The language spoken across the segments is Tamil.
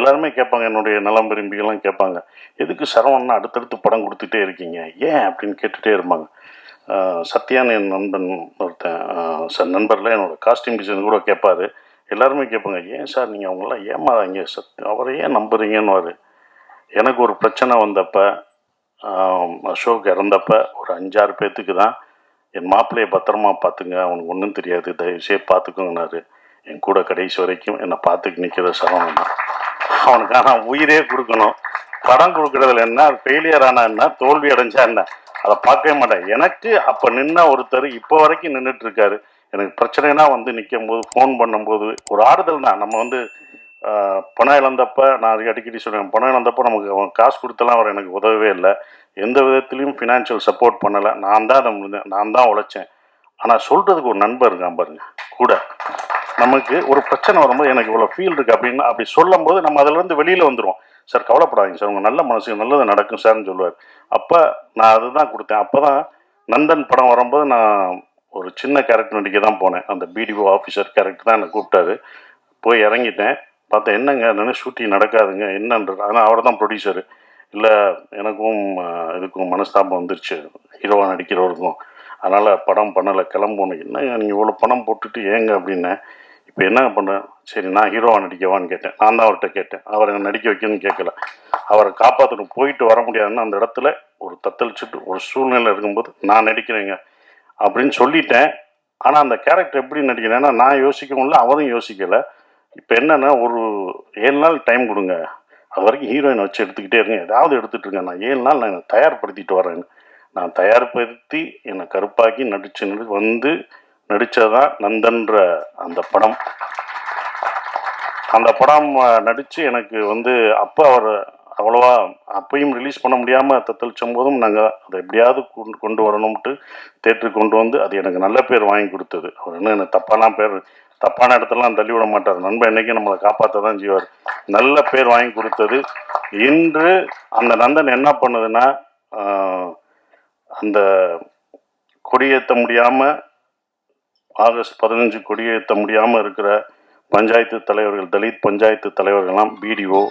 எல்லாருமே கேட்பாங்க என்னுடைய நலம் விரும்பிகள்லாம் கேட்பாங்க. எதுக்கு சரவணன் அடுத்தடுத்து படம் கொடுத்துட்டே இருக்கீங்க? ஏன் அப்படின்னு கேட்டுகிட்டே இருப்பாங்க. சத்யான்னு என் நண்பன் ஒருத்தன் சார் நண்பரில் என்னோட காஸ்டியூம் டிசைன் கூட கேட்பாரு. எல்லாருமே கேட்பாங்க ஏன் சார் நீங்கள் அவங்களாம் ஏமாறாங்க சத் அவரை ஏன் நம்புறீங்கன்னு எனக்கு ஒரு பிரச்சனை வந்தப்போ அசோக் இறந்தப்ப ஒரு அஞ்சாறு பேர்த்துக்கு தான் என் மாப்பிள்ளையை பத்திரமா பார்த்துங்க அவனுக்கு ஒன்றும் தெரியாது. தயவுசெய்து பார்த்துக்கோங்கனாரு என் கூட கடைசி வரைக்கும் என்னை பார்த்துக்கு நிற்கிற சரவணன் தான். அவனுக்கு ஆனால் உயிரே கொடுக்கணும். படம் கொடுக்கறதுல என்ன? ஃபெயிலியர் ஆனா என்ன? தோல்வி அடைஞ்சா என்ன? அதை பார்க்கவே மாட்டேன். எனக்கு அப்போ நின்ன ஒருத்தர் இப்போ வரைக்கும் நின்றுட்டு இருக்காரு எனக்கு பிரச்சனைனா வந்து நிற்கும் போது ஃபோன் பண்ணும்போது ஒரு ஆறுதல் தான். நம்ம வந்து பணம் இழந்தப்ப நான் அடிக்கடி சொல்லுவேன் பணம் இழந்தப்போ நமக்கு அவன் காசு கொடுத்தெல்லாம் அவர் எனக்கு உதவவே இல்லை. எந்த விதத்துலையும் ஃபினான்ஷியல் சப்போர்ட் பண்ணலை. நான் தான் அதை முடிஞ்சேன் நான் தான் உழைச்சேன். ஆனால் சொல்கிறதுக்கு ஒரு நண்பர் இருக்கான் பாருங்க. கூட. நமக்கு ஒரு பிரச்சனை வரும்போது எனக்கு இவ்வளோ ஃபீல் இருக்குது அப்படின்னு அப்படி சொல்லும்போது நம்ம அதிலேருந்து வெளியில் வந்துடுவோம் சார் கவலைப்படாதீங்க சார். உங்கள் நல்ல மனசுக்கு நல்லது நடக்கும் சார்னு சொல்லுவார். அப்போ நான் அதுதான் கொடுத்தேன். அப்போ தான் நந்தன் படம் வரும்போது நான் ஒரு சின்ன கேரக்டர் நடிக்க தான் போனேன். அந்த பிடிஓ ஆஃபீஸர் கேரக்டர் தான் என்னை கூப்பிட்டாரு. போய் இறங்கிட்டேன். பார்த்தேன் என்னங்க? என்னென்னு ஷூட்டிங் நடக்காதுங்க. என்னன்றது ஆனால் அவர் தான் ப்ரொடியூசரு இல்லை எனக்கும் இதுக்கும் மனஸ்தாபம் வந்துருச்சு. ஹீரோவாக நடிக்கிறவருக்கும். அதனால் படம் பண்ணலை. கிளம்பணும் என்னங்க நீங்கள் இவ்வளோ பணம் போட்டுட்டு ஏங்க அப்படின்னேன். இப்போ என்ன பண்ணேன் சரி நான் ஹீரோவாக நடிக்கவான்னு கேட்டேன். நான் தான் அவர்கிட்ட கேட்டேன். அவரை நடிக்க வைக்கணும்னு கேட்கல. அவரை காப்பாற்றணும் போயிட்டு வர முடியாதுன்னு அந்த இடத்துல ஒரு தத்தளிச்சுட்டு ஒரு சூழ்நிலை இருக்கும்போது நான் நடிக்கிறேங்க அப்படின்னு சொல்லிட்டேன். ஆனால் அந்த கேரக்டர் எப்படி நடிக்கிறேன்னா நான் யோசிக்கவும் இல்லை அவரும் யோசிக்கலை. இப்போ என்னென்னா ஒரு ஏழு நாள் டைம் கொடுங்க. அது வரைக்கும் ஹீரோயினை வச்சு எடுத்துக்கிட்டே இருங்க. ஏதாவது எடுத்துட்டு இருங்க. நான் ஏழு நாள் நான் தயார்படுத்திட்டு வரேன்னு. நான் தயார்படுத்தி என்னை கருப்பாக்கி நடிச்சு வந்து நடித்ததான் நந்தன்ற அந்த படம். அந்த படம் நடித்து எனக்கு வந்து அப்போ அவர் அவ்வளோவா அப்பயும் ரிலீஸ் பண்ண முடியாமல் தத்தளிச்சும் போதும் நாங்கள் அதை எப்படியாவது கொண்டு கொண்டு வரணும்ட்டு தேட்டருக்கு கொண்டு வந்து அது எனக்கு நல்ல பேர் வாங்கி கொடுத்தது. அவர் என்ன எனக்கு தப்பான பேர் தப்பான இடத்துலலாம் தள்ளி விட மாட்டார். நண்பன் என்னைக்கும் நம்மளை காப்பாற்ற தான் செய்வார். நல்ல பேர் வாங்கி கொடுத்தது. இன்று அந்த நந்தன் என்ன பண்ணுதுன்னா அந்த கொடியேற்ற முடியாமல் ஆகஸ்ட் பதினஞ்சு கொடியேற்ற முடியாமல் இருக்கிற பஞ்சாயத்து தலைவர்கள் தலித் பஞ்சாயத்து தலைவர்கள்லாம் பிடிஓ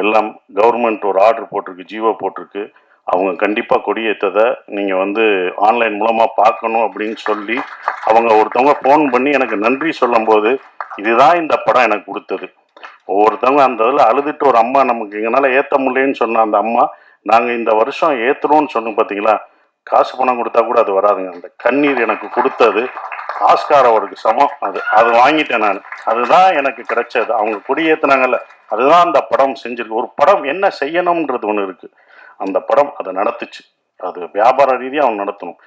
எல்லாம் கவர்மெண்ட் ஒரு ஆர்டர் போட்டிருக்கு ஜீவோ போட்டிருக்கு. அவங்க கண்டிப்பாக கொடியேற்றதை நீங்கள் வந்து ஆன்லைன் மூலமாக பார்க்கணும் அப்படின்னு சொல்லி அவங்க ஒருத்தவங்க ஃபோன் பண்ணி எனக்கு நன்றி சொல்லும்போது இதுதான் இந்த படம் எனக்கு கொடுத்தது. ஒவ்வொருத்தவங்க அந்த இதில் அழுதுட்டு ஒரு அம்மா நமக்கு எங்களால் ஏற்ற முடியலன்னு சொன்ன அந்த அம்மா நாங்கள் இந்த வருஷம் ஏற்றுறோம்னு சொன்னோம் பார்த்தீங்களா காசு பணம் கொடுத்தா கூட அது வராதுங்க. அந்த கண்ணீர் எனக்கு கொடுத்தது. ஆஸ்கார் அவருக்கு சமம். அது அது வாங்கிட்டேன் நான். அதுதான் எனக்கு கிடைச்சது. அவங்க குடியேற்றினாங்கல்ல அதுதான் அந்த படம் செஞ்சிருக்கு. ஒரு படம் என்ன செய்யணும்ன்றது ஒன்று இருக்கு. அந்த படம் அதை நடத்துச்சு. அது வியாபார ரீதியாக அவன் நடத்தணும்.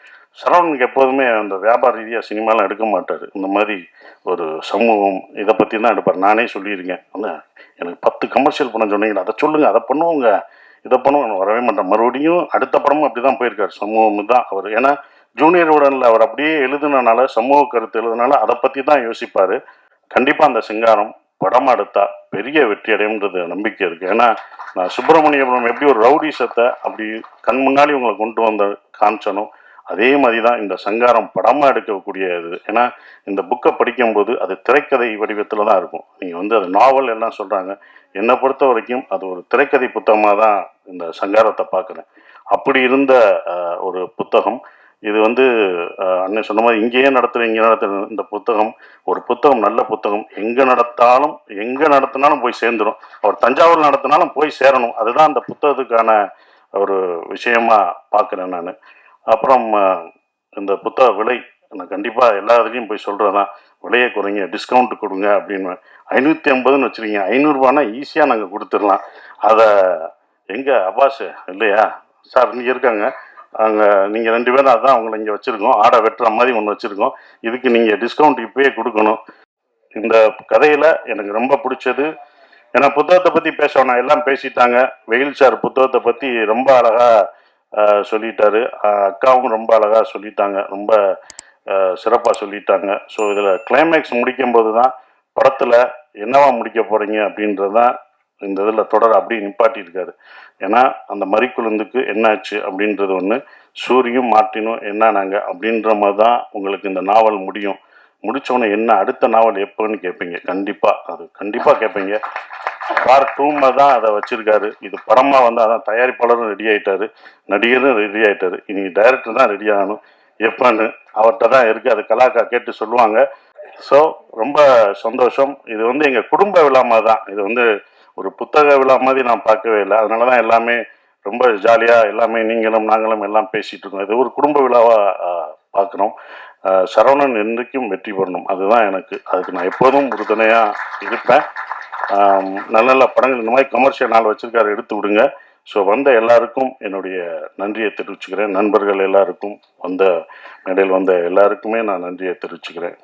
சரவணனுக்கு எப்போதுமே அந்த வியாபார ரீதியாக சினிமாலாம் எடுக்க மாட்டார். இந்த மாதிரி ஒரு சமூகம் இதை பற்றி தான் எடுப்பார். நானே சொல்லியிருக்கேன். ஆனால் எனக்கு பத்து கமர்ஷியல் படம் சொன்னீங்க அதை சொல்லுங்கள் அதை பண்ணுவோங்க. இதை பண்ணுவோம். வரவே மாட்டேன். மறுபடியும் அடுத்த படமும் அப்படி தான் போயிருக்கார். சமூகம் தான் அவர். ஏன்னா ஜூனியர் உடனில் அவர் அப்படியே எழுதுனனால சமூக கருத்து எழுதுனால அதை பற்றி தான் யோசிப்பார். கண்டிப்பாக அந்த சிங்காரம் படம் எடுத்தா பெரிய வெற்றி அடையும்ன்றது நம்பிக்கை இருக்குது ஏன்னா நான் சுப்பிரமணியபுரம் எப்படி ஒரு ரவுடிசத்தை அப்படி கண் முன்னாடி உங்களை கொண்டு வந்த காமிச்சனும் அதே மாதிரி தான் இந்த சங்காரம் படமாக எடுக்கக்கூடிய இது. ஏன்னா இந்த புக்கை படிக்கும்போது அது திரைக்கதை வடிவத்தில் தான் இருக்கும். நீங்கள் வந்து அது நாவல் எல்லாம் சொல்கிறாங்க என்னை பொறுத்த வரைக்கும் அது ஒரு திரைக்கதை புத்தகமாக தான் இந்த சங்காரத்தை பார்க்குறேன். அப்படி இருந்த ஒரு புத்தகம் இது வந்து அண்ணன் சொன்ன மாதிரி இங்கேயே நடத்துகிற இங்கே நடத்துகிற இந்த புத்தகம் ஒரு புத்தகம் நல்ல புத்தகம். எங்கே நடத்தாலும் எங்கே நடத்தினாலும் போய் சேர்ந்துடும் அவர் தஞ்சாவூர் நடத்தினாலும் போய் சேரணும். அதுதான் அந்த புத்தகத்துக்கான ஒரு விஷயமா பார்க்குறேன் நான். அப்புறம் இந்த புத்தக விலை நான் கண்டிப்பாக எல்லா இதுலேயும் போய் சொல்கிறேன் தான். விலையை குறைங்க டிஸ்கவுண்ட் கொடுங்க அப்படின்னு. ஐநூற்றி ஐம்பதுன்னு வச்சுருக்கீங்க ஐநூறுரூவானா ஈஸியாக நாங்கள் கொடுத்துடலாம். அதை எங்கே அப்பாஸ் இல்லையா? சார் இங்கே இருக்காங்க. அங்கே நீங்கள் ரெண்டு பேரும் அதான் அவங்கள இங்கே வச்சுருக்கோம். ஆடை வெட்டுற மாதிரி ஒன்று வச்சுருக்கோம். இதுக்கு நீங்கள் டிஸ்கவுண்ட் இப்பயே கொடுக்கணும். இந்த கதையில் எனக்கு ரொம்ப பிடிச்சது. ஏன்னா புத்தகத்தை பற்றி பேசணும். எல்லாம் பேசிட்டாங்க. வெயில் சார் புத்தகத்தை பற்றி ரொம்ப அழகாக சொல்லிட்டாரு. அக்காவும் ரொம்ப அழகாக சொல்லிட்டாங்க. ரொம்ப சிறப்பாக சொல்லிட்டாங்க. ஸோ இதில் கிளைமேக்ஸ் முடிக்கும்போது தான் படத்தில் என்னவா முடிக்க போகிறீங்க அப்படின்றது தான் இந்த இதில் தொடர் அப்படியே நிப்பாட்டியிருக்காரு ஏன்னா அந்த மறிக்குழுந்துக்கு என்னாச்சு அப்படின்றது ஒன்று சூரியும் மார்ட்டினும் என்னானாங்க அப்படின்ற மாதிரி தான் உங்களுக்கு இந்த நாவல் முடியும். முடித்தவொடனே என்ன அடுத்த நாவல் எப்போன்னு கேட்பீங்க கண்டிப்பாக அது கண்டிப்பாக கேட்பீங்க பார்ட் டூமா தான் அதை வச்சிருக்காரு. இது படமாக வந்து அதான் தயாரிப்பாளரும் ரெடி ஆகிட்டாரு நடிகரும் ரெடி ஆகிட்டாரு இனி டைரக்டர் தான் ரெடி ஆகணும். எப்பன்னு அவர்கிட்ட தான் இருக்குது அது கலாக்கா கேட்டு சொல்லுவாங்க. ஸோ ரொம்ப சந்தோஷம். இது வந்து எங்கள் குடும்ப விழாமல் தான் இது வந்து ஒரு புத்தக விழா மாதிரி நான் பார்க்கவே இல்லை. அதனால தான் எல்லாமே ரொம்ப ஜாலியாக எல்லாமே நீங்களும் நாங்களும் எல்லாம் பேசிகிட்டு இருக்கோம் இது ஒரு குடும்ப விழாவாக பார்க்கணும். சரவணன் என்றைக்கும் வெற்றி பெறணும். அதுதான் எனக்கு அதுக்கு நான் எப்போதும் உறுதுணையாக இருப்பேன். நல்ல நல்ல படங்கள். இந்த மாதிரி கமர்ஷியல் நாள் வச்சுருக்காரு எடுத்து விடுங்க. ஸோ வந்த எல்லாருக்கும் என்னுடைய நன்றியை தெரிவிச்சுக்கிறேன். நண்பர்கள் எல்லாருக்கும் வந்த மேடையில் வந்த எல்லாருக்குமே நான் நன்றியை தெரிவிச்சுக்கிறேன்.